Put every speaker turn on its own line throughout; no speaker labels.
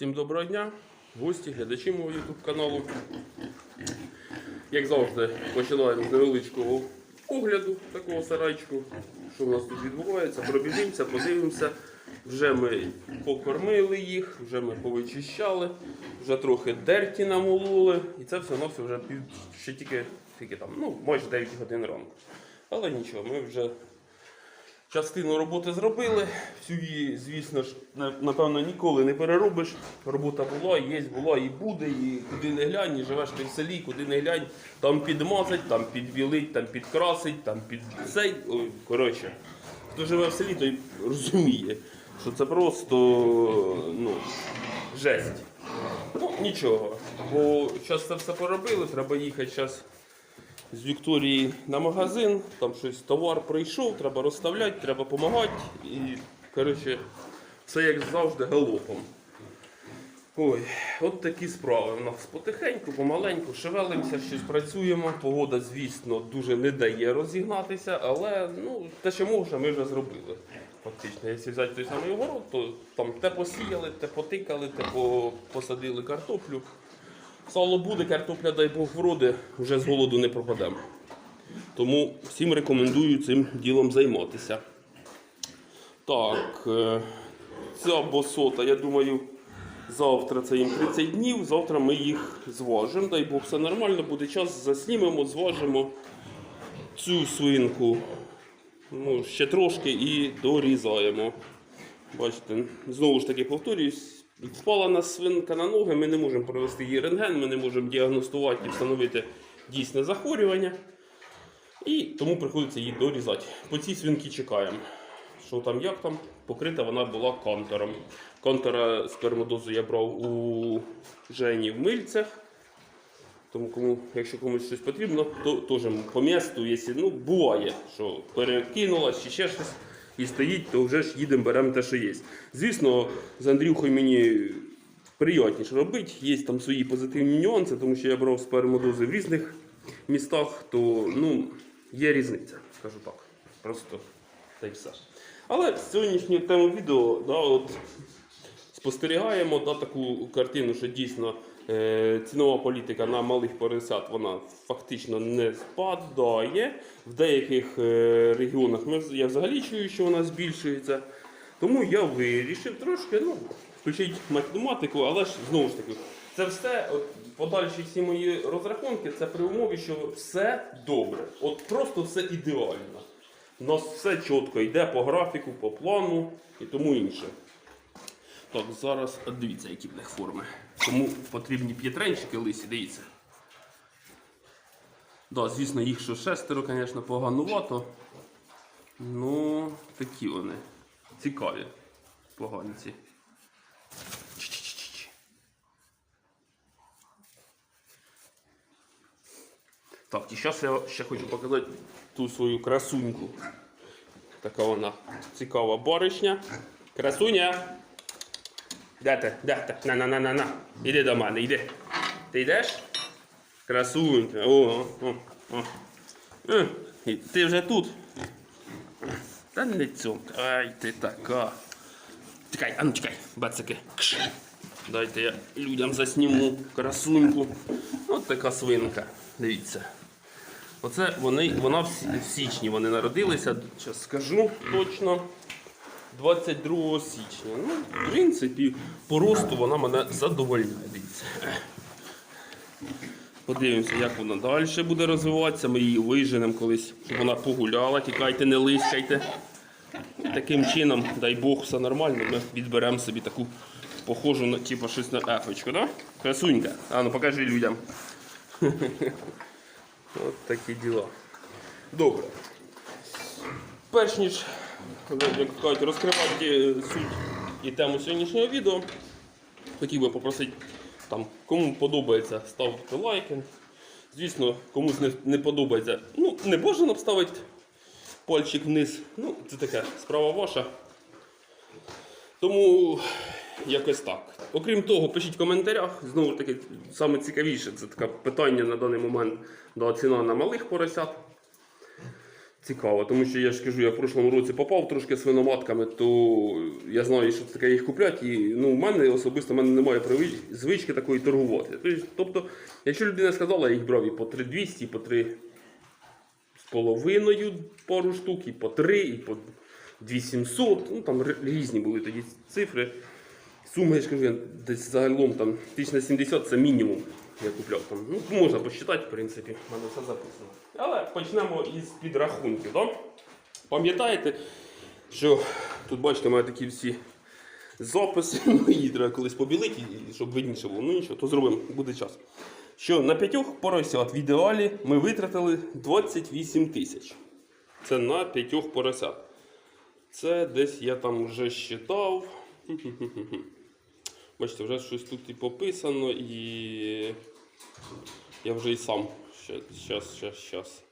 Всім доброго дня, гості, глядачі мого YouTube каналу. Як завжди, починаємо з невеличкого огляду такого сарайчику, що в нас тут відбувається. Пробіжимося, подивимося. Вже ми покормили їх, вже ми повичищали, вже трохи дерті намололи. І це все все вже пів, ще тільки, тільки там, ну, майже 9 годин ранку. Але нічого, ми вже Частину роботи зробили, всю її, звісно ж, напевно, ніколи не переробиш. Робота була, є, була і буде, і куди не глянь, і живеш ти в селі, куди не глянь, там підмазать, там підвілить, там підкрасить, там під цей. Коротше, хто живе в селі, той розуміє, що це просто ну, жесть. Ну, нічого. Бо зараз це все поробили, треба їхати зараз з Вікторії на магазин, там щось товар прийшов, треба розставляти, треба допомагати. І, коротше, все як завжди галопом. Ой, от такі справи у нас потихеньку, помаленьку, шевелимося, щось працюємо. Погода, звісно, дуже не дає розігнатися, але ну, те, що можна, ми вже зробили. Фактично, якщо взяти той самий огород, то там те посіяли, те потикали, те посадили картоплю. Сало буде, картопля, дай Бог, вроди, вже з голоду не пропадемо. Тому всім рекомендую цим ділом займатися. Так, е, ця босота, я думаю, завтра це їм 30 днів, завтра ми їх зважимо. Дай Бог, все нормально, буде час, заснімемо, зважимо цю свинку. Ну, ще трошки і дорізаємо. Бачите, знову ж таки повторюсь, впала на свинка на ноги, ми не можемо провести її рентген, ми не можемо діагностувати і встановити дійсне захворювання. І тому приходиться її дорізати. По цій свинки чекаємо. Що там, як там, покрита вона була контором. Контора спермодозу я брав у Жені в мильцях. Тому, кому, якщо комусь щось потрібно, то теж по місту, якщо ну, буває, що перекинулась чи ще щось і стоїть, то вже ж їдемо, беремо те, що є. Звісно, з Андрюхою мені приємніше робити, є там свої позитивні нюанси, тому що я брав спермодози в різних містах, то ну, є різниця, скажу так. Просто та й все. Але сьогоднішню тему відео, да, от, спостерігаємо да, таку картину, що дійсно цінова політика на малих поросят вона фактично не спадає. В деяких е, регіонах я взагалі чую, що вона збільшується. Тому я вирішив трошки ну, включити математику, але ж знову ж таки, це все, от, подальші всі мої розрахунки, це при умові, що все добре. От просто все ідеально. У нас все чітко йде по графіку, по плану і тому інше. Так, зараз дивіться, які в них форми. Кому потрібні п'ятренчики лисі, дивіться. Да, звісно, їх що шестеро, звісно, поганувато. Ну, такі вони. Цікаві. Поганці. Так, і зараз я ще хочу показати ту свою красуньку. Така вона цікава баришня. Красуня. Де ти? Де? На, на, на, на, на. Іди до мене, іди. Ти йдеш? Красунька. О, о, о. Е, Ти вже тут. Та не цьомка. Ай, ти така. Чекай, а ну чекай, бацики. Дайте я людям засніму красуньку. От така свинка. Дивіться. Оце вони, вона в січні вони народилися, зараз скажу точно. 22 січня. Ну, в принципі, по росту вона мене задовольняє. Подивимося, як вона далі буде розвиватися. Ми її виженемо колись, щоб вона погуляла, тікайте, не лискайте. Таким чином, дай Бог, все нормально, ми відберемо собі таку похожу на типу, щось на ефочку, да? Красунька. А ну покажи людям. От такі діла. Добре. Перш ніж як кажуть, розкривати е, суть і тему сьогоднішнього відео, хотів би попросити, там, кому подобається, ставте лайки. Звісно, комусь не, не подобається, ну, не бажано ставити пальчик вниз. Ну, це таке справа ваша. Тому якось так. Окрім того, пишіть в коментарях. Знову ж таки, саме цікавіше, це таке питання на даний момент да, ціна на малих поросят. Цікаво, тому що я ж кажу, я в прошлому році попав трошки свиноматками, то я знаю, що таке їх куплять. І ну, в мене особисто в мене немає звички такої торгувати. Тобто, Тобто, якщо людина сказала, я їх брав і по 3200, і по 3 з половиною пару штук, і по 3, і по 2700. Ну там різні були тоді цифри. Суми, я ж кажу, я десь загалом там 1070 це мінімум. Я купляв там. Ну, можна посчитати, в принципі, в мене все записано. Але почнемо із підрахунків. Да? Пам'ятаєте, що тут бачите, у мене такі всі записи, ну її треба колись побілити, щоб видніше було. Ну нічого, то зробимо, буде час. Що на п'ятьох поросят в ідеалі ми витратили 28 тисяч. Це на п'ятьох поросят. Це десь я там вже считав. Бачите, вже щось тут і пописано, і я вже і сам. Щас, щас, щас.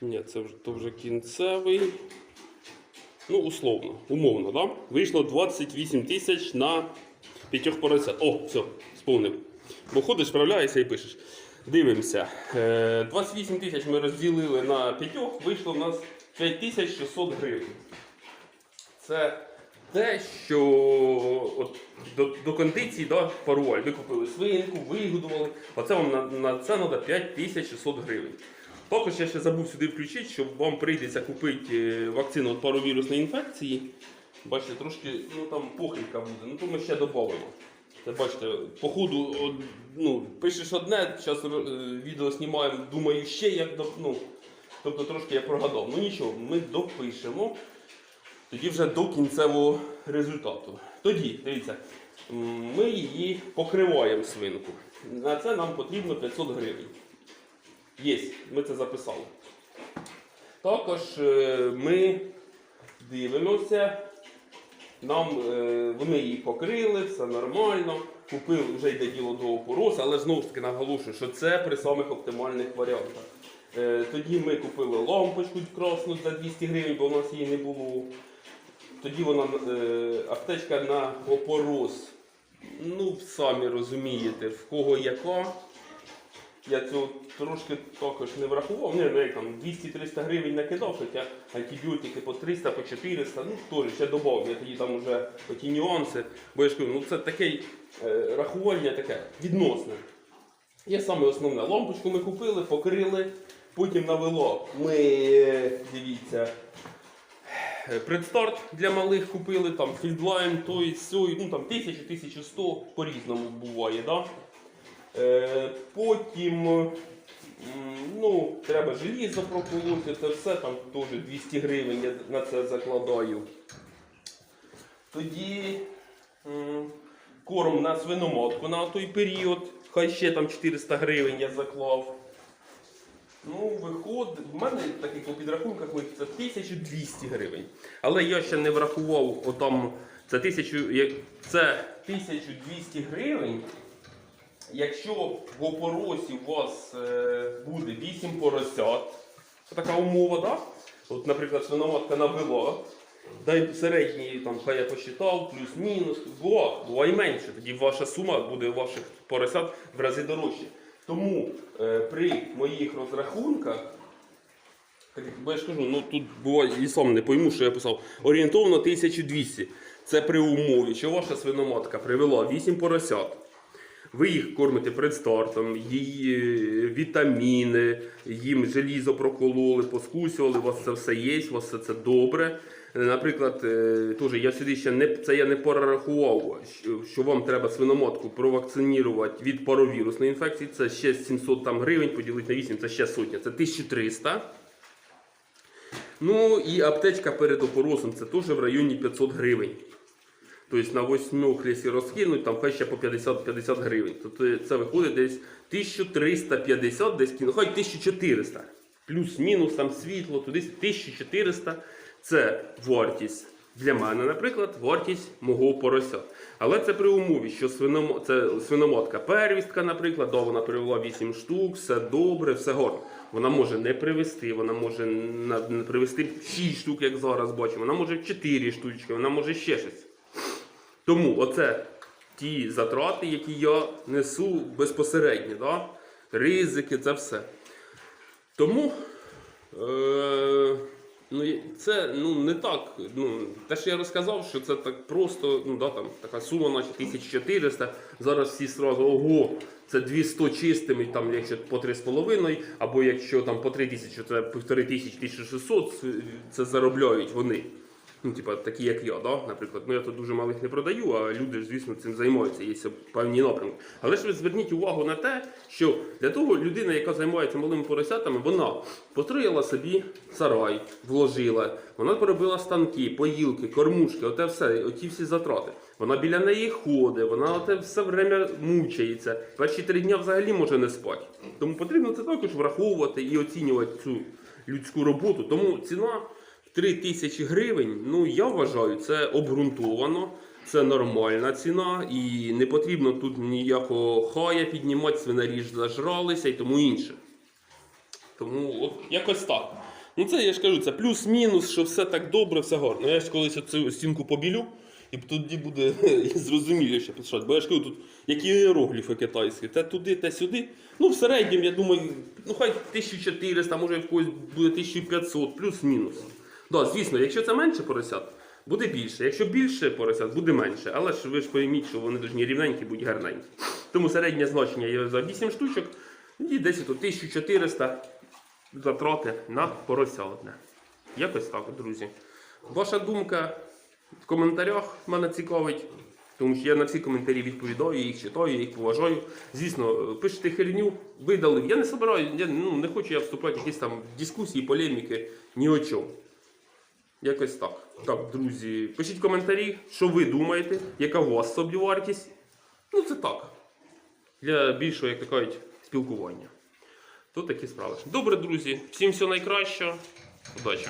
Ні, це вже, то вже кінцевий. Ну, условно, умовно, да? Вийшло 28 тисяч на п'ятьох поросят. О, все, сповнив. Бо ходиш, справляєшся і пишеш. Дивимося. Е, 28 тисяч ми розділили на п'ятьох, вийшло в нас 5600 гривень. Це те, що от, до, до кондиції да, паруваль. Ви купили свинку, вигодували. Оце вам на, на це треба 5600 гривень. Також я ще забув сюди включити, що вам прийдеться купити е, вакцину від паровірусної інфекції. Бачите, трошки ну, там похибка буде, ну то ми ще додамо. Це бачите, по ходу ну, пишеш одне, зараз відео знімаємо, думаю, ще як ну, тобто трошки я прогадав. Ну нічого, ми допишемо. Тоді вже до кінцевого результату. Тоді, дивіться, ми її покриваємо свинку. На це нам потрібно 500 гривень. Є, ми це записали. Також е, ми дивимося, нам е, вони її покрили, все нормально. Купили, вже йде діло до опоросу, але знову ж таки наголошую, що це при самих оптимальних варіантах. Е, Тоді ми купили лампочку красну за 200 гривень, бо в нас її не було. Тоді вона е, аптечка на опорос. Ну, самі розумієте, в кого яка. Я цього трошки також не врахував. Не, не, там 200-300 гривень накидав, хоча антибіотики по 300, по 400, ну теж ще додав. Я тоді там вже оті нюанси. Бо я ж кажу, ну це таке е, рахування таке відносне. Є саме основне. Лампочку ми купили, покрили, потім навело. Ми, е, дивіться, предстарт для малих купили, там фільдлайн, той, сьой, ну там 1000-1100 по-різному буває. Да? Е, потім ну, треба желізо проколоти, це все там теж 200 гривень я на це закладаю. Тоді корм на свиноматку на той період, хай ще там 400 гривень я заклав. Ну, виходить, в мене таких по підрахунках це 1200 гривень. Але я ще не врахував отам, це 1000, це 1200 гривень. Якщо в опоросі у вас е, буде 8 поросят, це така умова, так? От, наприклад, свиноматка навела, дай середній, там, хай я посчитав, плюс-мінус, була і менше. Тоді ваша сума буде у ваших поросят в рази дорожче. Тому е, при моїх розрахунках, бо я ж кажу, ну тут буває і сам не пойму, що я писав, орієнтовно 1200. Це при умові, що ваша свиноматка привела 8 поросят. Ви їх кормите предстартом, її е, вітаміни, їм желізо прокололи, поскусювали, у вас це все є, у вас все це добре. Наприклад, е, теж я сюди ще не це я не перерахував, що- вам треба свиноматку провакцинувати від паровірусної інфекції. Це ще 700 там, гривень, поділити на 8, це ще сотня, це 1300. Ну і аптечка перед опоросом це теж в районі 500 гривень. Тобто на восьмох, якщо розкинуть, там хай ще по 50-50 гривень. Тобто це виходить десь 1350, десь кіно, хай 1400. Плюс-мінус там світло, туди 1400 це вартість для мене, наприклад, вартість мого порося. Але це при умові, що свиномо... це свиноматка первістка, наприклад, да, вона привела 8 штук, все добре, все гарно. Вона може не привезти, вона може не привезти 6 штук, як зараз бачимо, вона може 4 штучки, вона може ще щось. Тому оце ті затрати, які я несу безпосередньо, да? ризики, це все. Тому е, ну, це ну, не так. Ну, те, що я розказав, що це так просто, ну, да, там, така сума, наче 1400. Зараз всі сразу, ого, це 200 чистими, там, якщо по 3,5, або якщо там по 3 тисячі, це 1500, 1600, це заробляють вони. Ну, типа, такі, як я, да? наприклад. Ну, я тут дуже малих не продаю, а люди звісно, цим займаються, є певні напрямки. Але ж ви зверніть увагу на те, що для того людина, яка займається малими поросятами, вона построїла собі сарай, вложила, вона поробила станки, поїлки, кормушки, оте все, оті всі затрати. Вона біля неї ходить, вона оте все время мучається. Перші три дні взагалі може не спати. Тому потрібно це також враховувати і оцінювати цю людську роботу. Тому ціна. 3 тисячі гривень, ну я вважаю, це обґрунтовано, це нормальна ціна, і не потрібно тут ніякого хая піднімати, свинарі зажралися і тому інше. Тому от якось так. Ну це я ж кажу, це плюс-мінус, що все так добре, все гарно. Я ж колись цю стінку побілю, і тоді буде зрозуміліше писати. Бо я ж кажу, тут які іерогліфи китайські, те туди, те сюди. Ну, в середньому, я думаю, ну хай 1400, може в когось буде 1500, плюс-мінус. Да, звісно, якщо це менше поросят, буде більше. Якщо більше поросят, буде менше. Але ж ви ж пойміть, що вони повинні рівненькі, будь гарненькі. Тому середнє значення є за 8 штучок, і десь от 1400 затрати на порося одне. Якось так, друзі. Ваша думка в коментарях мене цікавить. Тому що я на всі коментарі відповідаю, їх читаю, їх поважаю. Звісно, пишете херню, видалив. Я не собираю, я ну, не хочу я вступати в якісь там дискусії, полеміки, ні о чому. Якось так. Так, друзі, пишіть коментарі, що ви думаєте, яка у вас собівартість. Ну, це так. Для більшого, як то кажуть, спілкування. То такі справи. Добре, друзі, всім все найкраще. Удачі!